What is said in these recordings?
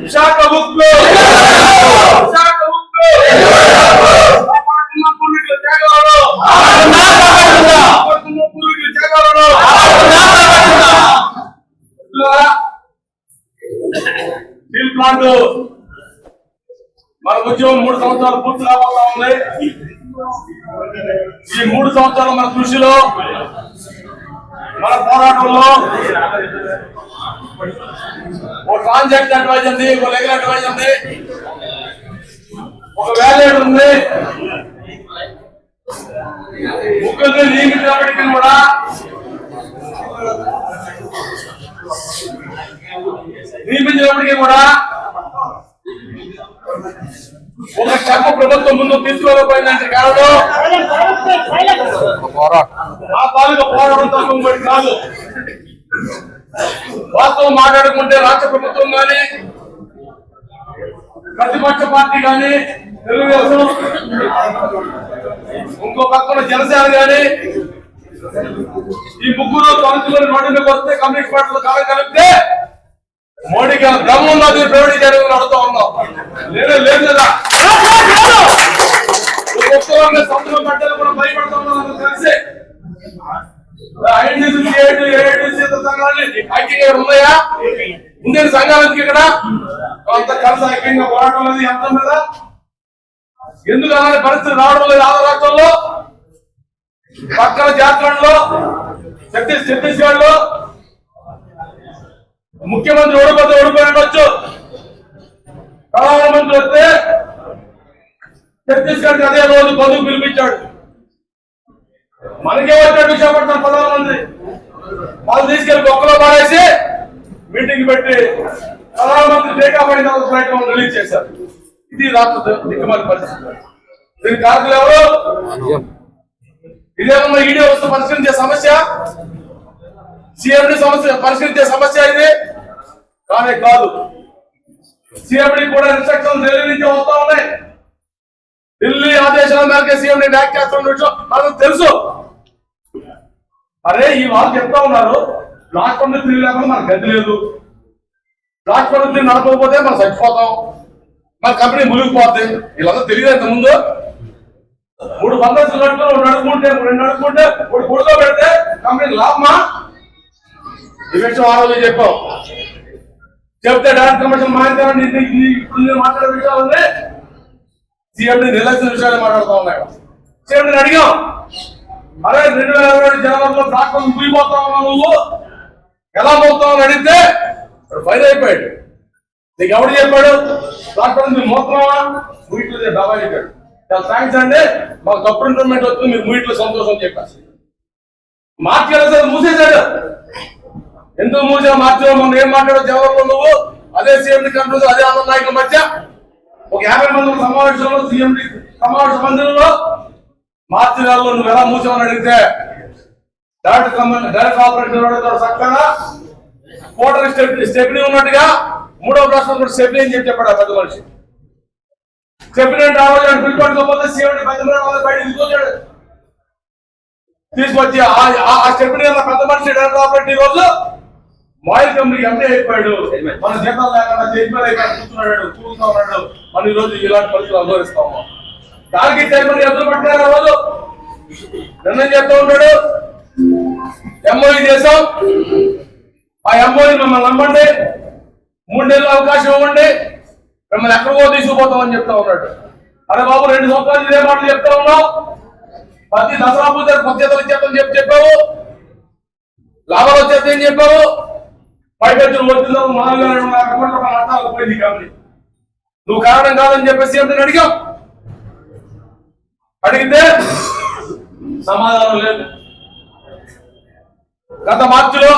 విశాఖ ముక్కు! విశాఖ ముక్కు! Steel plant మన ఉద్యమం మూడు సంవత్సరాలు పూర్తి రావాలా ఉంది. ఈ మూడు సంవత్సరాలు మన కృషిలో మన పోరాటంలో ఒక ట్రాన్సాక్షన్ అడ్వైజ్ ఉంది ఒక లెగల్ అడ్వైజ్ ఉంది ఒక వ్యాలేట్ ఉంది. ముగ్గురు నియమించినప్పటికీ కూడా. నియమించినప్పటికీ కూడా. ఒక స్టెప్ ప్రభుత్వం ముందు తీసుకోలేకపోయిందంటే కారణం? ఆ పాలక పోరాటం ఇంకోటి కాదు. వాస్తవం మాట్లాడుకుంటే రాష్ట్ర ప్రభుత్వం కానీ ప్రతిపక్ష పార్టీ కానీ తెలుగుదేశం ఇంకో పక్కన జనసేన కానీ ఈ ముగ్గురు తలుచుకొని రోడ్డు మీద వస్తే కమ్యూనిస్ట్ పార్టీలో కాలం కలిపితే మోడీ గారు దమ్ము ఉందా దీన్ని ప్రైవేటీకరణ అడుగుతా ఉన్నాం. లేదు లేదు కదా ఒక్కొక్కరు కూడా భయపడతా ఉన్నాం తెలిసే తెలిసి. ఉన్నాయా? ఇండియన్ సంఘాలకి ఇక్కడ కొంత కలిసి పోరాటం లేదు ఎంత మీద ఎందుకు అలాంటి పరిస్థితి రావడం లేదు ఆంధ్ర రాష్ట్రంలో? పక్కన జార్ఖండ్లో ఛత్తీస్ ఛత్తీస్గఢ్లో ముఖ్యమంత్రి ఓడిపోతే ఓడిపోయి ఉండొచ్చు. ప్రధానమంత్రి వస్తే ఛత్తీస్గఢ్ అదే రోజు బంధువు పిలిపించాడు. మనకే వచ్చాడు విశాఖపట్నం ప్రధానమంత్రి వాళ్ళు తీసుకెళ్ళి బొక్కలో పాడేసి మీటింగ్ పెట్టి ప్రధానమంత్రి డేటా పడిన ఫ్లైట్ రిలీజ్ చేశారు. ఇది రాష్ట్ర దిక్కుమాలి పరిస్థితి. దీని కారకులు ఎవరు? ఇదేమన్నా ఈడీ వస్తూ పరిష్కరించే సమస్య? సిఎండి సమస్య పరిష్కరించే సమస్య ఇది? కానీ కాదు. సిఎండి కూడా ఇన్స్ట్రక్షన్ ఢిల్లీ నుంచి వస్తా ఉన్నాయి. ఆదేశాల మేరకు సీఎం యాక్ట్ చేస్తున్న విషయం మనకు తెలుసు. అరే ఈ వాళ్ళు చెప్తా ఉన్నారు. బ్లాక్ పండు తిరిగి లేకుండా మనకు గది లేదు. బ్లాక్ పండు తిరిగి నడపకపోతే మనం చచ్చిపోతాం. మన కంపెనీ మునిగిపోద్ది వీళ్ళంతా తెలియదు ఇంత ముందు మూడు పందర్సులు కట్టుకుని రెండు నడుపుకుంటే రెండు నడుపుకుంటే మూడు గుడితో పెడితే కంపెనీ లాభమా? ఈ విషయం ఆరోజు రోజు చెప్పాం. చెప్తే డైరెక్ట్ కమిషన్ మాట్లాడారు ఇప్పుడు నేను మాట్లాడే విషయాలు సీఎండి నిర్లక్ష్య విషయాలు మాట్లాడుతూ ఉన్నాయి సీఎండిని అడిగాం. అరే రెండు వేల ఇరవై ఏడు జనవరిలో డాక్టర్ ముగిపోతా ఉన్నావు నువ్వు? ఎలా పోతావు అని అడిగితే వాడు ఫైర్ అయిపోయాడు. నీకు ఎవడు చెప్పాడు? డాక్టర్ మీరు మోతున్నావా ముగిట్లో బాబా చెప్పాడు. చాలా థ్యాంక్స్ అండి. మాకు తప్పుడు ఇంటర్మెంట్ వస్తుంది మీరు ముగిట్లో సంతోషం అని చెప్పారు. మార్చి మూసేశాడు. ఎందుకు మూసా మార్చి మొన్న ఏం మాట్లాడో జవహర్లో నువ్వు? అదే సీఎండి కంట్రోల్ అదే అన్న నాయకుల మధ్య ఒక యాభై మంది సమావేశంలో సీఎం సమావేశ మందిరంలో మార్చి నెలలో నువ్వు ఎలా మూసామని అడిగితే డైరెక్ట్ డైరెక్ట్ ఆపరేషన్ చక్కగా కోటరీ స్టెప్ స్టెప్ని ఉన్నట్టుగా మూడవ రాష్ట్రం కూడా స్టెప్ని అని చెప్పి చెప్పాడు ఆ పెద్ద మనిషి. స్టెప్ని రావాలి ఆ రోజు సీఎం పెద్ద బయట తీసుకొచ్చాడు. తీసుకొచ్చి ఆ- స్టెప్ని పెద్ద మనిషి డైరెక్ట్ ఆపరేట్ ఈ రోజు మాయిల్ కంపెనీ ఎండే అయిపోయాడు మన జీతాలు లేకుండా చైర్మన్ అయిపోయాడు కూర్చున్నాడు కూర్చున్నా ఉన్నాడు. మనం ఈ రోజు ఇలాంటి పరిస్థితులు అనుభవిస్తాము. దానికి చైర్మన్ ఎదురు పట్టారు ఆ రోజు? నిర్ణయం చెప్తూ ఉంటాడు ఎంఓఈ చేసాం ఆ ఎంఓఈ మిమ్మల్ని నమ్మండి. మూడు నెలలు అవకాశం ఇవ్వండి. మిమ్మల్ని ఎక్కడికో తీసుకుపోతామని చెప్తా ఉన్నాడు. అరే బాబు రెండు సంవత్సరాలు ఇదే మాటలు చెప్తా ఉన్నావు. ప్రతి దసరా పూజ పద్ధతులు ఇచ్చేద్దని చెప్పి చెప్పావు. లాభాలు వచ్చేస్తాయని చెప్పావు. పైపెచ్చు వచ్చిందో మామూలుగా రెండు వేల కోట్ల రూపాయల పోయింది కంపెనీ నువ్వు కారణం కాదని చెప్పేసి అంటే అడిగావు? అడిగితే సమాధానం లేదు. గత మార్చిలో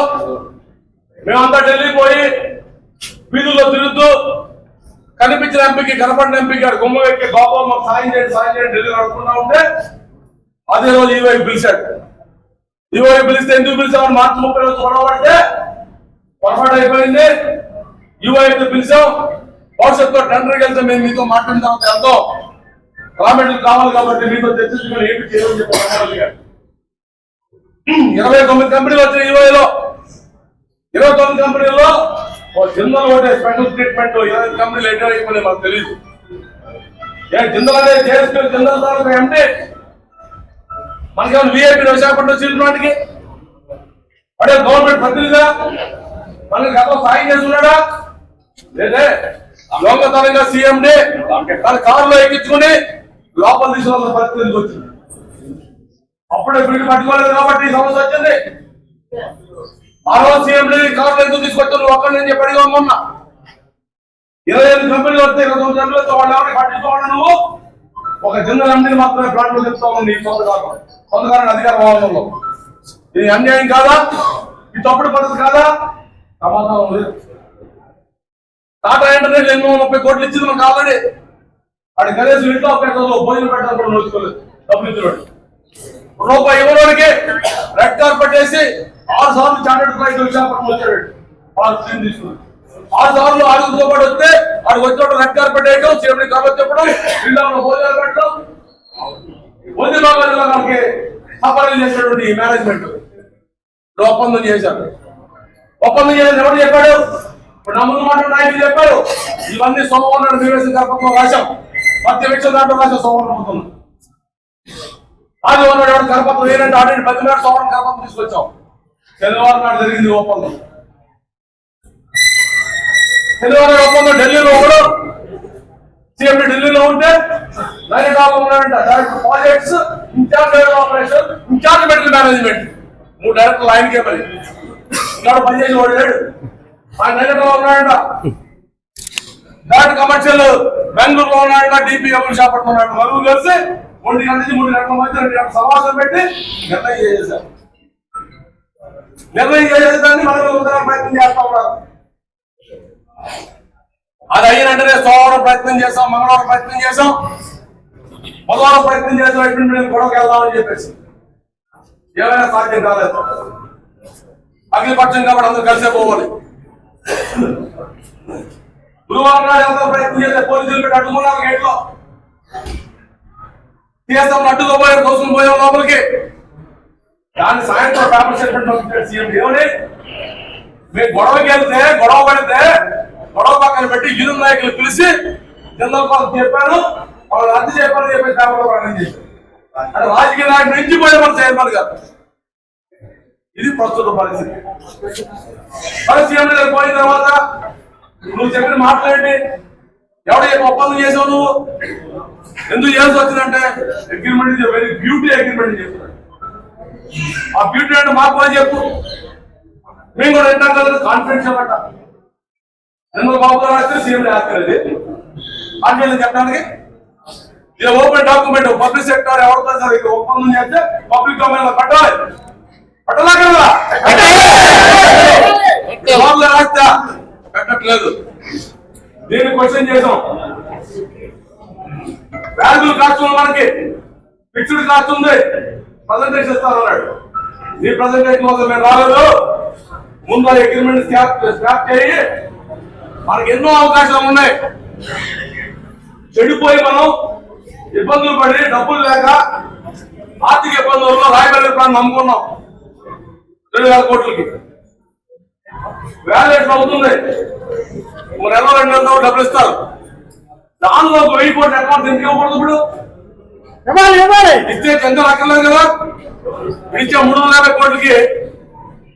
మేమంతా ఢిల్లీ పోయి వీధుల్లో తిరుగుతూ కనిపించిన ఎంపీకి కనపడిన ఎంపీకి గారు గుమ్మ ఎక్కి బాబా మాకు సాయం చేయండి సాయం చేయండి ఢిల్లీ నడుపుకుంటా ఉంటే అదే రోజు ఈ వైపు పిలిచాడు. ఈ వైపు పిలిస్తే ఎందుకు పిలిచామని మార్చి ముప్పై రోజు గొడవపడితే పొరపాటు అయిపోయింది. యువఐ వైపు పిలిచాం. భవిష్యత్తులో టెండర్కి వెళ్తే మేము మీతో మాట్లాడిన తర్వాత ఎంతో. రా కావాలి కాబట్టి మీతో చర్చించుకుని ఏంటి చేయాలని చెప్పి ఇరవై తొమ్మిది కంపెనీలు వచ్చిన ఇరవైలో ఇరవై తొమ్మిది కంపెనీల్లో ఓ జిందల్ ఒకటే స్పెషల్ ట్రీట్మెంట్ ఇరవై కంపెనీలు ఎంటర్ అయిపోయినాయి మాకు తెలియదు ఏ జిందల్ అనేది జేఎస్పీ జిందల్ తాలూకా ఎంటే మనకేమైనా విఐపీ విశాఖపట్నం సీట్లు వాటికి అంటే గవర్నమెంట్ ప్రతినిధిగా మనకి గత సాయం చేస్తున్నాడా? లేదే. లోకతరంగా సీఎం డే తన కారులో ఎక్కించుకుని లోపల తీసుకోవాల్సిన పరిస్థితి వచ్చింది? అప్పుడే వీళ్ళు పట్టుకోలేదు కాబట్టి ఈ సమస్య వచ్చింది. మరో సీఎం డే కారులో ఎందుకు తీసుకొచ్చారు? ఒక్కడు నేను చెప్పాడుగా మొన్న ఇరవై ఐదు కంపెనీలు వస్తే ఇరవై తొమ్మిది వస్తే వాళ్ళు ఎవరిని పట్టించుకోవాలి నువ్వు? ఒక జిందల్ ఎండీని మాత్రమే ప్లాంట్లో చెప్తా ఉంది నీ సొంత కారణం సొంత కారణం అధికార భావంలో ఇది అన్యాయం కాదా? ఇది తప్పుడు పద్ధతి కాదా? సమాధానం లేదు. టాటా ఇంటర్నెట్ ఎన్నో ముప్పై కోట్లు ఇచ్చింది మనకు ఆల్రెడీ. వాడి కనీసం ఇంట్లో పెట్టదు భోజనం పెట్టాలని కూడా నోచుకోలేదు. డబ్బులు రూపాయి ఇవ్వడానికి రెడ్ కార్పెట్ వేసి ఆరు సార్లు చార్టెడ్ ఫ్లైట్ విశాఖపట్నం వచ్చాడు. ఆరు సీన్ తీసుకుని ఆరు సార్లు ఆరుగురితో పాటు వస్తే ఆడికి వచ్చినప్పుడు రెడ్ కార్పెట్ వేయడం సేఫ్టీ కార్పెట్ చెప్పడం ఇళ్ళలో భోజనాలు పెట్టడం. భోజనాలు మనకి సఫరీలు చేసినటువంటి మేనేజ్మెంట్ ఒప్పందం చేశారు. ఒప్పందం చేసి ఎవరు చెప్పాడు. ఇప్పుడు నా ముందు మాట నాయకులు చెప్పాడు ఇవన్నీ సోమవారం వేసిన కల్పంలో రాశాం. ప్రతి విషయం దాంట్లో రాశాం సోమవారం అవుతుంది ఆదివారం నాడు ఎవరు కరపత్రం ఏంటంటే ఆల్రెడీ పది నాడు సోమవారం కరపత్రం తీసుకొచ్చాం. శనివారం నాడు జరిగింది ఒప్పందం. శనివారం ఒప్పందం ఢిల్లీలో ఒకడు. సీఎం ఢిల్లీలో ఉంటే డైరెక్టర్ ఆఫ్ ఉన్నాడంట. Director projects incharge operation incharge medical management మూడు డైరెక్టర్ ఆయనకే మరి. ఇక్కడ పనిచేసి వాడు లేడు ఆయన డైరెక్టర్ ఉన్నాడంట. డైరెక్టర్ కమర్షియల్ బెంగళూరులో ఉన్నాడంట డిపిఎం షాప్ ఉన్నాడు నలుగురు కలిసి ఒంటి గంట నుంచి మూడు గంటల మధ్య రెండు గంటల సమావేశం పెట్టి నిర్ణయం చేసేసారు నిర్ణయం చేసేదాన్ని మనం ఉదయం ప్రయత్నం చేస్తా ఉన్నారు. అది అయినంటేనే సోమవారం ప్రయత్నం చేసాం మంగళవారం ప్రయత్నం చేసాం బుధవారం ప్రయత్నం చేసాం ఎటువంటి గొడవకి వెళ్దామని చెప్పేసి. ఏమైనా సాధ్యం కాలేదు. అగ్నిపక్షం కాబట్టి అందరూ కలిసే పోవాలి. గురువారం నాడు వెళ్దాం ప్రయత్నం చేస్తే పోలీసులు పెట్టి అడ్డుకున్నారు గేట్లో తీస్తాం అడ్డుతో పోయారు దోసుకుని పోయాం లోపలికి. దాన్ని సాయంత్రం పేపర్ స్టేట్మెంట్ సీఎం. ఏమని? మేము గొడవకి వెళ్తే గొడవ పడితే గొడవ పక్కన పెట్టి యూనియన్ నాయకులు పిలిచి జనరల్ కోసం చెప్పాను వాళ్ళు రద్దు చెప్పాను చెప్పి పేపర్లో ప్రకటన చేశారు. అంటే రాజకీయ నాయకుడు నుంచి పోయామని చైర్మన్ గారు. ఇది ప్రస్తుత పరిస్థితి. మరి సీఎం దగ్గర పోయిన తర్వాత నువ్వు చెప్పిన మాట్లాడి ఎవడ ఒప్పందం చేసావు నువ్వు? ఎందుకు చేయాల్సి వచ్చిందంటే అగ్రిమెంట్ వెరీ బ్యూటీ అగ్రిమెంట్ చేస్తున్నాడు ఆ బ్యూటీ అంటే మాకు కూడా చెప్పు. మేము కూడా వింటాం కదా కాన్ఫిడెన్స్ అన్నమాట ఎందుకు బాబు గారు రాస్తే సీఎం రాక్కర్లేదు కాన్ఫిడెన్స్ చెప్పడానికి ఇది ఓపెన్ డాక్యుమెంట్ పబ్లిక్ సెక్టర్ ఎవరితో సార్ ఇది ఒప్పందం చేస్తే పబ్లిక్ డొమైన్లో రాస్తా. పెట్టట్లేదు. దీన్ని క్వశ్చన్ చేసాం వాల్యుబుల్ కాస్ట్ మనకి ఫిక్స్డ్ కాస్ట్ ఉంది. ప్రజెంటేషన్ ఇస్తాను అన్నాడు. నీ ప్రజెంటేషన్ కోసం మేము రాలేదు. ముందు అగ్రిమెంట్ స్క్రాప్ చేయి. మనకి ఎన్నో అవకాశాలు ఉన్నాయి. చెడిపోయి మనం ఇబ్బందులు పడి డబ్బులు లేక ఆర్థిక ఇబ్బందుల్లో రాయబడి ప్రాణం నమ్ముకున్నాం. రెండు వేల కోట్లకి. వ్యాలేట్ అవుతుంది. ఒక నెల రెండు నెలలు డబ్బులు ఇస్తారు. దానిలో ఒక వెయ్యి కోట్ల అకౌంట్ ఎందుకు ఇవ్వకూడదు ఇప్పుడు. ఇవ్వాలి ఇవ్వాలి. ఇచ్చే ఎంత అక్కర్లేదు కదా. ఇచ్చే మూడు వందల యాభై కోట్లకి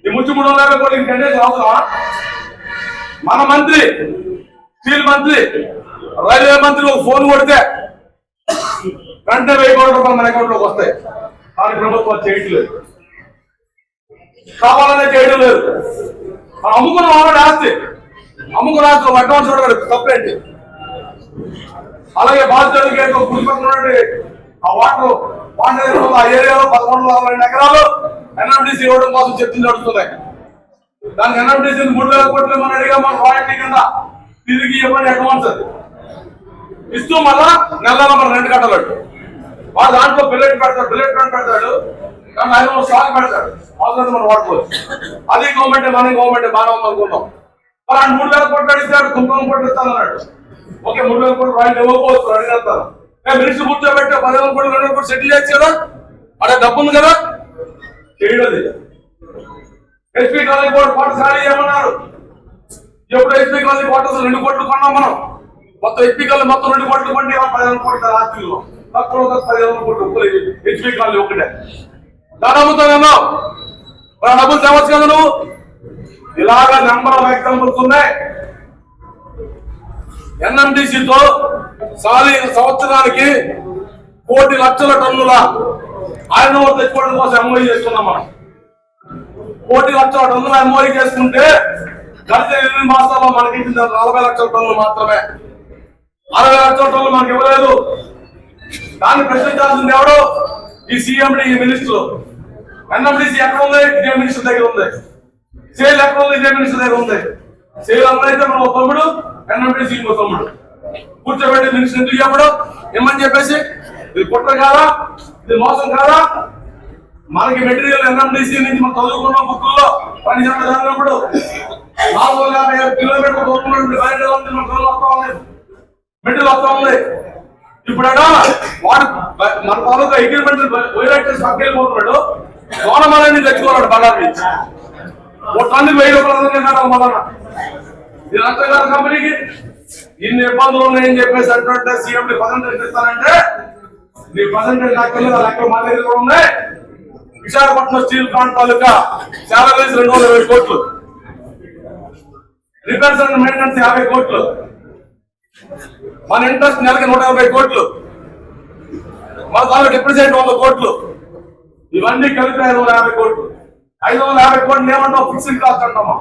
ఈ ముచ్చి మూడు వందల యాభై కోట్లకి టెండర్స్ అవసరమా? మన మంత్రి స్టీల్ మంత్రి రైల్వే మంత్రి ఒక ఫోన్ కొడితే వెంటనే వెయ్యి కోట్ల రూపాయలు మన అకౌంట్లోకి వస్తాయి. కానీ ప్రభుత్వం చేయట్లేదు కావాలనే చేయడం లేదు. అమ్ముకున్న వాళ్ళని ఆస్తి. అమ్ముకున్న ఆస్తి అడ్వాన్స్ కూడా తప్పేంటి అలాగే బాధ్యతలకి ఏదో గురిపడుతున్నటువంటి ఆ వాటర్ వాటర్ ఆ ఏరియాలో పదకొండు వందల రెండు ఎకరాలు ఎన్ఎండిసి ఇవ్వడం కోసం చర్చలు నడుస్తున్నాయి. దానికి ఎన్ఎండిసి మూడు వేల కోట్లు మనం అడిగా మన రాయల్టీ కింద తిరిగి ఇవ్వండి అడ్వాన్స్ అది. ఇస్తూ మళ్ళా నెలలో మన రెండు కట్టలు వాడు దాంట్లో బిల్లెట్ పెడతాడు బిల్లెట్ పెడతాడు దాని ఐదు స్టాక్ పెడతాడు. అవసరం మనం వాడుకోవచ్చు. అది గవర్నమెంట్ మన గవర్నమెంట్ బాగా ఉంది అనుకున్నాం మరి ఆయన మూడు వేల కోట్లు అడిగితే కుంభం కోట్లు ఇస్తాను అన్నాడు ఓకే మూడు వేల కోట్లు రాయలు ఇవ్వకపోవచ్చు అడిగేస్తాను. మినిస్టర్ పది వేల కోట్లు రెండు కోట్లు సెటిల్ చేయొచ్చు కదా? అక్కడ డబ్బు ఉంది కదా? చేయడం ఎస్పీ కాలేజ్ బోర్డు ఖాళీ చేయమన్నారు ఎప్పుడు ఎస్పీ కాలనీ క్వార్టర్స్ రెండు కోట్లు కొన్నాం మనం. మొత్తం ఎస్పీ కాలనీ మొత్తం రెండు కోట్లు కొంటే ఆ పదిహేను కోట్ల రాత్రిలో. తక్కువ ఒక పదిహేను కోట్లు ఎస్పీ కాలనీ ఒకటే దాని అమ్ముతాను డబ్బులు తేవచ్చు కదా నువ్వు. ఇలాగ నెంబర్ ఆఫ్ ఎగ్జాంపుల్స్ ఉన్నాయి. ఎన్ఎండిసితో సాలి సంవత్సరానికి కోటి లక్షల టన్నుల ఆయన తెచ్చుకోవడం కోసం ఎంఓఈ చేస్తున్నాం మనం. కోటి లక్షల టన్నుల ఎంఓఈ చేసుకుంటే గడిచిన ఎనిమిది మాసాల్లో మనకి నలభై లక్షల టన్నులు మాత్రమే. అరవై లక్షల టన్నులు మనకి ఇవ్వలేదు. దాన్ని ప్రశ్నించాల్సింది ఎవడు ఈ సీఎండి ఈ మినిస్టర్. ఎన్ఎండిసి ఎక్కడ ఉంది. ఇదే మినిస్టర్ దగ్గర ఉంది. సేల్ ఎక్కడ ఉంది. ఇదే మినిస్టర్ దగ్గర ఉంది. సేల్ అమ్మడైతే మన తమ్ముడు ఎన్ఎండిసి ఇంకో తమ్ముడు. కూర్చోబెట్టి మినిస్టర్ ఎందుకు చెప్పడం ఏమని చెప్పేసి ఇది కుట్ర కాదా? ఇది మోసం కాదా? మనకి మెటీరియల్ ఎన్ఎండిసి నుంచి మనం చదువుకున్న బుక్కుల్లో. పని గంటలు చదివినప్పుడు నాలుగు వందల యాభై ఐదు కిలోమీటర్ దూరం బయట ఉంది మన చదువు వస్తా ఉంది. మెటీరియల్ వస్తా ఉంది. ఇప్పుడు వాడు మన తాలూకా అగ్రిమెంట్ వైరాట్ చేసి గోనమలని తెచ్చుకోవాలి బజార్ నుంచి ఓ టన్ను వెయ్యి రూపాయలు తిన్నాడు మొదన ఇది అంతగారు కంపెనీకి ఇన్ని ఇబ్బందులు ఉన్నాయని చెప్పేసి అంటుంటే సీఎం పర్సెంటేజ్ ఇస్తానంటే నీ పర్సంటేజ్ నాకు తెలియదు లెక్క మా దగ్గర కూడా ఉన్నాయి. విశాఖపట్నం స్టీల్ ప్లాంట్ తాలూకా శాలరీస్ రెండు వందల ఇరవై కోట్లు. రిపేర్స్ అండ్ మెయింటెనెన్స్ యాభై కోట్లు. మన ఇంట్రెస్ట్ నెలకి నూట యాభై కోట్లు. మన తాలూకా డిప్రిసియేట్ వంద కోట్లు. ఇవన్నీ కలిపి ఐదు వందల యాభై కోట్లు. ఐదు వందల యాభై కోట్లు ఏమంటావు ఫిక్స్డ్ కాస్ట్ అంటామా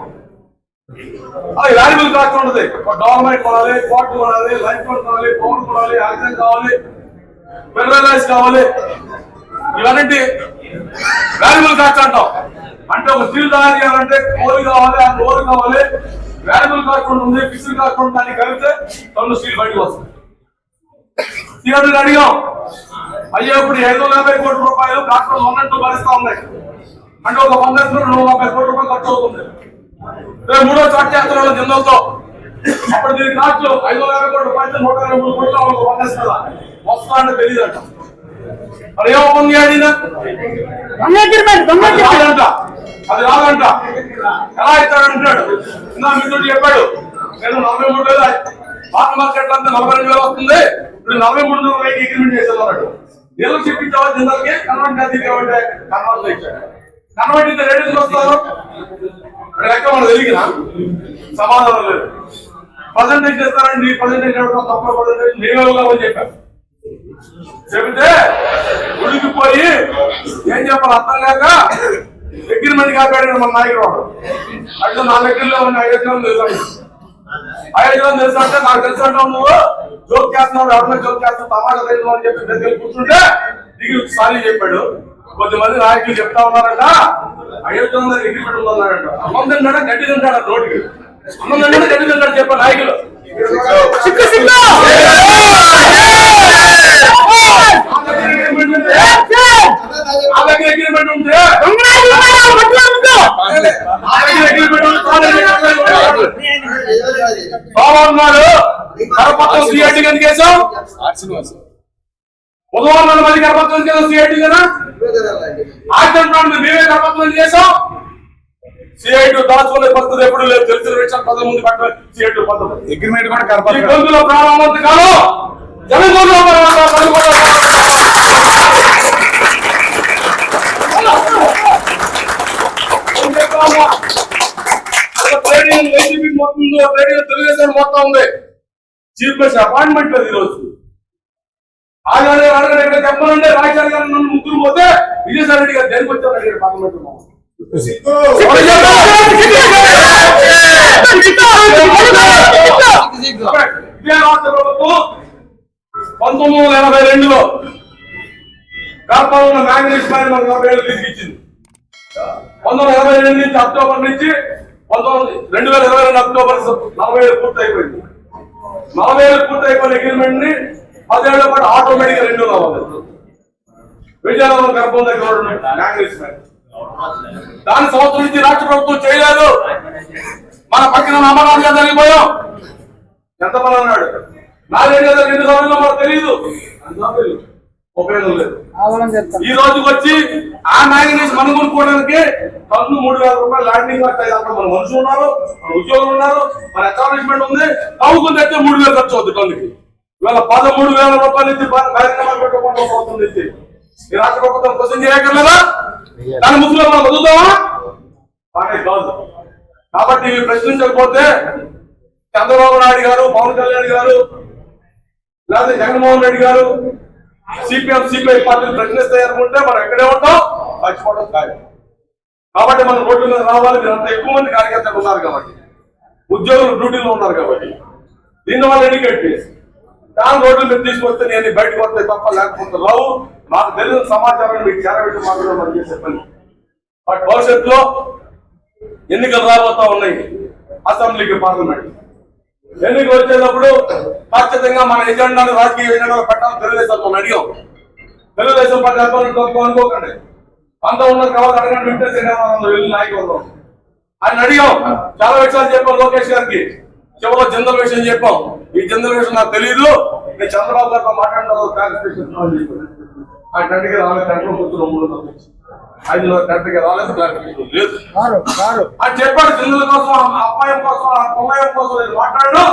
అది వాల్యుబుల్ కాస్ట్ ఉంటుంది గవర్నమెంట్ కొనాలి కోర్టు కొనాలి లైఫ్ కొనాలి పవర్ కొనాలి ఆక్సిజన్ కావాలి ఫెడరలైజ్ కావాలి. ఇవన్నీ వాల్యుబుల్ కాస్ట్ అంటాం. అంటే ఒక స్టీల్ తయారు చేయాలంటే కోరి కావాలి ఆ కోరి కావాలి. వాల్యుబుల్ కాస్ట్ ఉంటుంది ఫిక్స్డ్ కాస్ట్ ఉంటుంది దాన్ని కలిపితే తొమ్మిది స్టీల్ బయటకు వస్తుంది. అడిగాం. అయ్యో ఇప్పుడు ఐదు వందల యాభై కోట్ల రూపాయలు డాక్టర్లు ఉన్నట్టు భరిస్తా ఉన్నాయి అంటే ఒక రెండు వందల యాభై కోట్ల రూపాయలు ఖర్చు అవుతుంది. రేపు మూడో చాట్ చేస్తున్నాడు జిందలతో. అప్పుడు దీని కాస్ట్ ఐదు వందల యాభై కోట్ల రూపాయలు నూట ఇరవై మూడు కోట్ల ఒక వంద ఇస్తుందా? వస్తా అంటే తెలియదంట. మరి ఏమవుతుంది అడిగినా అది రాదంట. ఎలా ఇస్తాడంటాడు ఇందా మిత్రుడు చెప్పాడు. నేను నలభై మూడు వేలు మార్కెట్ అంతా నలభై రెండు వేలు వస్తుంది. ఇప్పుడు నలభై మూడు వేల రైతు అగ్రిమెంట్ అన్నాడు. ఏదో చెప్పించావా జిందాల్కి కన్వర్ట్ అది ఇవ్వండి కన్వర్ట్. ఇచ్చాడు. కన్వర్ట్ ఇంత రేటు వస్తారు? లెక్క మనకు తెలియదా? సమాధానం లేదు. పర్సంటేజ్ చేస్తారండి పర్సంటేజ్ తక్కువ పర్సంటేజ్ నేను అని చెప్పాను చెబితే ఉడికిపోయి ఏం చెప్పాలి? అర్థం కాక అగ్రిమెంట్ కాపాడాడు మన నాయకుడు వాడు. అట్లా నా దగ్గరలో ఉన్న ఐదు తెలుసు అయోధ్యం తెలుసు అంటే నాకు తెలుసు అంటావు నువ్వు జోక్ చేస్తున్నావు ఎవరిలో జోక్ చేస్తావు టమాటా తెలుసు అని చెప్పి దగ్గర కూర్చుంటే దిగి సారీ చెప్పాడు. కొద్దిమంది నాయకులు చెప్తా ఉన్నారంట. అయోధ్యం దగ్గర అగ్రిమెంట్ ఉందన్నారంట. అన్నం తింటాడా గడ్డి తింటాడా రోడ్డుకి? అన్నం తింటాడా గడ్డి తింటాడు చెప్పారు నాయకులు సిక్కు సిక్కు ఆ దగ్గర అగ్రిమెంట్ ఉంటే దొంగ అగ్రిమెంట్ వడ్లు అమ్ముకో. ఆ దగ్గర అగ్రిమెంట్ ఉంటే ఆ దగ్గర అగ్రిమెంట్ ఉంటే బాబా ఉన్నారు కరపత్రం సిఐటి కింద కేసాం? బుధవారం నాడు మళ్ళీ కరపత్రం కేసాం సిఐటి కదా? ఆక్సిడెంట్ నాడు మేమే కరపత్రం చేసాం సిఐటి దాచుకునే పద్ధతి ఎప్పుడు లేదు. తెలిసిన విషయం పదవి ముందు పెట్టాలి సిఐటి పద్ధతి. అగ్రిమెంట్ కూడా ఈ కరపత్రం గొంతులో ప్రారంభం కాదు. జనగణలో ట్రైనింగ్ వైసీపీ మొత్తం ఉంది తెలుగుదేశం మొత్తం ఉంది. చీఫ్ గెస్ట్ అపాయింట్మెంట్ లేదు ఈరోజు. ఆగానే అడగడం ఇక్కడ చెప్పాలంటే రాజారి గారు నన్ను ముగ్గురు పోతే విజయసాయి రెడ్డి గారు దేనికి వచ్చారు అడిగారు పార్లమెంట్ ఇదే రాష్ట్ర ప్రభుత్వం పంతొమ్మిది వందల ఎనభై రెండులో కడపలో ఉన్న మ్యాంగనీస్ మనకు నలభై ఏళ్ళు తీసుకొచ్చింది పంతొమ్మిది వందల ఎనభై రెండు నుంచి అక్టోబర్ నుంచి పంతొమ్మిది రెండు వేల ఇరవై రెండు అక్టోబర్ నలభై ఏడు పూర్తి అయిపోయింది నలభై ఏళ్ళు పూర్తి అగ్రిమెంట్ని పదేళ్ళ పాటు ఆటోమేటిక్గా రెండు కావాలి. విజయనగరం గర్భం దగ్గర ఉన్న దాని సంవత్సరం నుంచి రాష్ట్ర ప్రభుత్వం చేయలేదు. మన పక్కన అమరావతిగా జరిగిపోయాం ఎంతమంది అన్నాడు? నాలుగేళ్ళు కదా రెండు సంవత్సరాలు మనకు తెలియదు అంతా తెలియదు ఉపయోగం లేదు. ఈ రోజుకి వచ్చి ఆ మ్యాగ్నీస్ మనం కొనుక్కోవడానికి మూడు వేల రూపాయలు ల్యాండింగ్ అక్కడ మన మనుషులు ఉన్నారు మన ఉద్యోగులు ఉన్నారు మన ఎస్టాబ్లిష్మెంట్ ఉంది. తవ్వుకుని తెస్తే మూడు వేలు ఖర్చు అవుతుంది టన్నుకి ఇవాళ పదమూడు వేల రూపాయలు ఇచ్చి కార్యక్రమాలు పెట్టుకోవడం అవుతుంది ఇచ్చి ఈ రాష్ట్ర ప్రభుత్వం క్వశ్చన్ చేయగలరా దాని ముసుగులో మనం వదులుతామా? కానీ కాదు. కాబట్టి ఇవి ప్రశ్నించకపోతే చంద్రబాబు నాయుడు గారు పవన్ కళ్యాణ్ గారు లేకపోతే జగన్మోహన్ రెడ్డి గారు సిపిఎం సిపిఐ పార్టీలు ప్రశ్నిస్తాయి అనుకుంటే మనం ఎక్కడే ఉంటాం చచ్చిపోవడం ఖాయం. కాబట్టి మనం రోడ్ల మీద రావాలి మీరు అంత ఎక్కువ మంది కార్యకర్తలు ఉన్నారు కాబట్టి. ఉద్యోగులు డ్యూటీలో ఉన్నారు కాబట్టి. దీన్ని వాళ్ళు ఎడ్యుకేట్ చేసి దాని రోడ్ల మీద తీసుకొస్తే నేను బయటకు వస్తే తప్ప లేకపోతే రావు. మాకు తెలిసిన సమాచారాన్ని మీకు చేరబెట్టి మాత్రమే మనం చేసే పని. బట్ భవిష్యత్తులో ఎన్నికలు రాబోతా ఉన్నాయి. అసెంబ్లీకి పార్లమెంట్. ఎన్నిక వచ్చేటప్పుడు ఖచ్చితంగా మన ఎజెండాను రాజకీయ ఎజెండాలు పెట్టాలని తెలుగుదేశం మనం అడిగాం. తెలుగుదేశం పార్టీ తక్కువ అనుకోకండి. అంత ఉన్న కావాలి అడగండి వింటే వెళ్ళి నాయకులు ఆయన అడిగాం చాలా విషయాలు చెప్పాం లోకేష్ గారికి. చివరిలో జనరల్ విషయం చెప్పాం. ఈ జనరల్ విషయం నాకు తెలియదు నేను చంద్రబాబు గారితో మాట్లాడిన తర్వాత చెప్పాను. ఆయన టెంట్కి రాలేదు టెంట్లో కూర్చున్న మూడు తప్పించి ఐదులో టెంట్కి రాలేదు క్లారిఫికేషన్ లేదు. చెప్పాడు చిన్నుల కోసం అమ్మాయి కోసం ఆ కుమ్మాయి కోసం నేను మాట్లాడు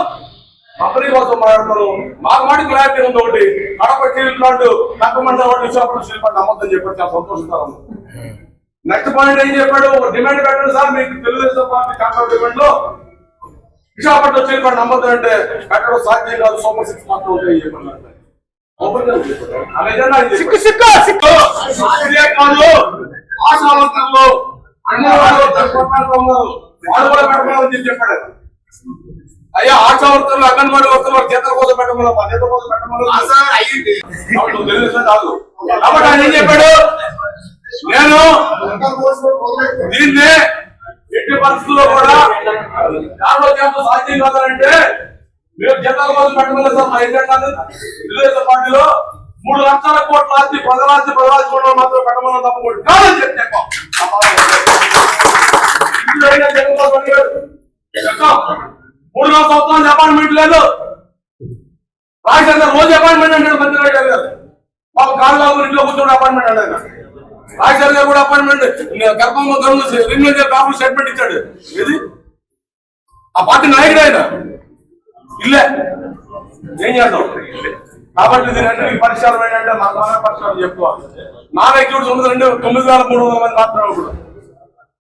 కంపెనీ కోసం మాట్లాడతాను మాకు మాట క్లారిటీ ఉంది ఒకటి కడప స్టీల్ ప్లాంట్ కట్టమండ ఒకటి విశాఖపట్నం స్టీల్ ప్లాంట్ అమ్మద్దని చెప్పాడు చాలా సంతోషిస్తాను నెక్స్ట్ పాయింట్ ఏం చెప్పాడు? డిమాండ్ పెట్టండి సార్ మీకు తెలుగుదేశం పార్టీ కాంట్రాక్ట్ డిమాండ్లో విశాఖపట్నం స్టీల్ ప్లాంట్ అమ్మద్దు అంటే కట్టడం సాధ్యం కాదు. సూపర్ సిక్స్ మాత్రం ఉంటాయి చెప్పాడు. చెప్పాడు. అయ్యా ఆశా వర్కర్లు అంగన్వాడీ వర్కర్లు వాళ్ళ జీతాల కోసం పెట్టమని మా జీతం కోసం కాబట్టి నువ్వు తెలుగుదేశం కాదు. కాబట్టి ఆయన ఏం చెప్పాడు? నేను దీన్ని ఎట్టి పరిస్థితుల్లో కూడా దాంట్లో చేత సాధ్యం కాదంటే మీరు జీతాల కోసం పెట్టమని సార్ మా ఎజెండా తెలుగుదేశం పార్టీలో మూడు లక్షల కోట్ల ఆస్తి పదరాస్తి పదరాస్తి కోట్ల మాత్రం పెట్టమని తప్పకూడదు కాదని చెప్పి చెప్పాం. మూడు నాలుగు సంవత్సరాలు అపాయింట్మెంట్ లేదు. రాజశేఖర్ రోజు అపాయింట్మెంట్ అంటాడు మంత్రి గారు గారు మాకు కాళ్ళ ఇంట్లో కూర్చొని అపాయింట్మెంట్ అన్నాడు రాజశేఖర్ గారు కూడా అపాయింట్మెంట్ గర్భంలో గర్భంలో రింగ్ కాపులు స్టేట్మెంట్ ఇచ్చాడు. ఏది? ఆ పార్టీ నాయకుడు ఆయన. ఇల్లే. ఏం చేద్దాం? కాబట్టి దీని అన్నిటికీ పరిష్కారం ఏంటంటే నా ద్వారా పరిష్కారం చెప్పుకోవాలి నా ఎగ్జిక్యూటివ్ తొమ్మిది రెండు తొమ్మిది వేల మూడు వందల మంది మాత్రమే ఇప్పుడు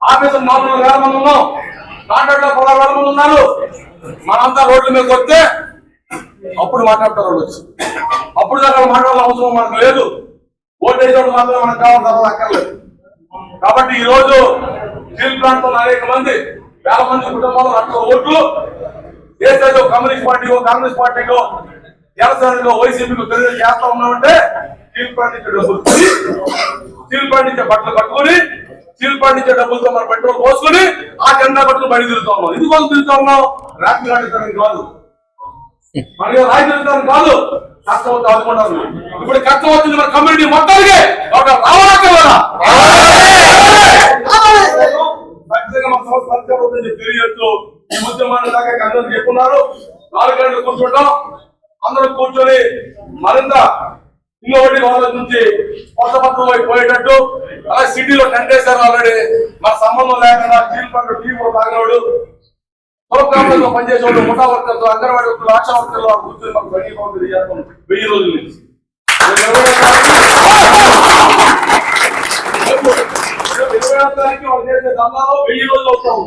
ఆఫీసులు నాలుగు వేల మంది ఉన్నాం. కాంట్రాక్ట్లో పదహారు వేల మంది ఉన్నారు. మనంతా రోడ్ల మీదకి వస్తే అప్పుడు మాట్లాడతారు వాళ్ళు వచ్చి. అప్పుడు దాకా మాట్లాడాల్సిన అవసరం మనకు లేదు. ఓటేసేవాడు మాత్రం మనకు కావాలి తర్వాత అక్కర్లేదు. కాబట్టి ఈ రోజు స్టీల్ ప్లాంట్లో అనేక మంది వేల మంది కుటుంబాలు లక్షల ఓట్లు ఏదైతే కమ్యూనిస్ట్ పార్టీకో కాంగ్రెస్ పార్టీకో జనసేనకో వైసీపీకో తెలియజేస్తా ఉన్నామంటే స్టీల్ ప్లాంట్ ఇచ్చే డబ్బులు స్టీల్ ప్లాంట్ ఇచ్చే బట్టలు కట్టుకుని స్టీల్ ప్లాంట్ ఇచ్చే డబ్బులతో మనం పెట్రోల్ పోసుకుని ఆ జెండా బట్టలు బయట తిరుగుతా ఉన్నాం. ఇది కోసం తిరుగుతా ఉన్నాం రాత్రి ఆడించడానికి కాదు. మనకి రాయి తిరుగుతానికి కాదు. కష్టం వస్తే ఆదుకుంటాను ఇప్పుడు కష్టం వచ్చింది మన కమ్యూనిటీ మొత్తానికి. ఒక రావాలక్కర్లేదా తెలియజేస్తూ ఈ ఉద్యమాన్ని దాకా అందరూ చెప్పున్నారు. నాలుగు గంటలు కూర్చుంటాం. అందరూ కూర్చొని మరింత ఇంకొకటి వాళ్ళ నుంచి కొత్త పత్రం పోయేటట్టు అలా సిటీలో టెంట్ ఆల్రెడీ. మా సంబంధం లేకుండా స్టీల్ పండు టీ కూడా తాగినవాడు ప్రోగ్రాంలలో పనిచేసేవాళ్ళు ముఠా వర్కర్లు అంగన్వాడీ వర్కర్లు ఆశా వర్కర్లు వాళ్ళు కూర్చొని మాకు బయటికి పంపిణీ చేస్తాం వెయ్యి రోజుల నుంచి. ఇరవై ఆరు తారీఖు. వాళ్ళు చేసే దందాలో వెయ్యి రోజులు అవుతాము.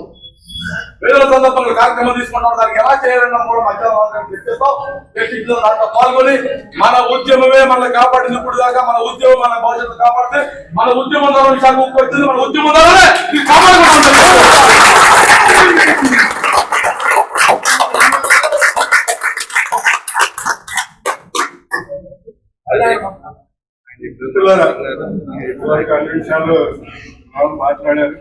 వేరే సందర్భంలో కార్యక్రమం తీసుకుంటాం. దానికి ఎలా చేయాలన్నా కూడా మధ్యాహ్నం చర్చిస్తాం చర్చించిన దాంట్లో పాల్గొని మన ఉద్యమమే మనల్ని కాపాడింది ఇప్పుడు దాకా మన ఉద్యమం మన భవిష్యత్తు కాపాడితే మన ఉద్యమం ద్వారా శాఖ వచ్చింది. మన ఉద్యమం ద్వారానే మిత్రులారా ఇప్పటివరకు అన్ని విషయాలు మాట్లాడారు.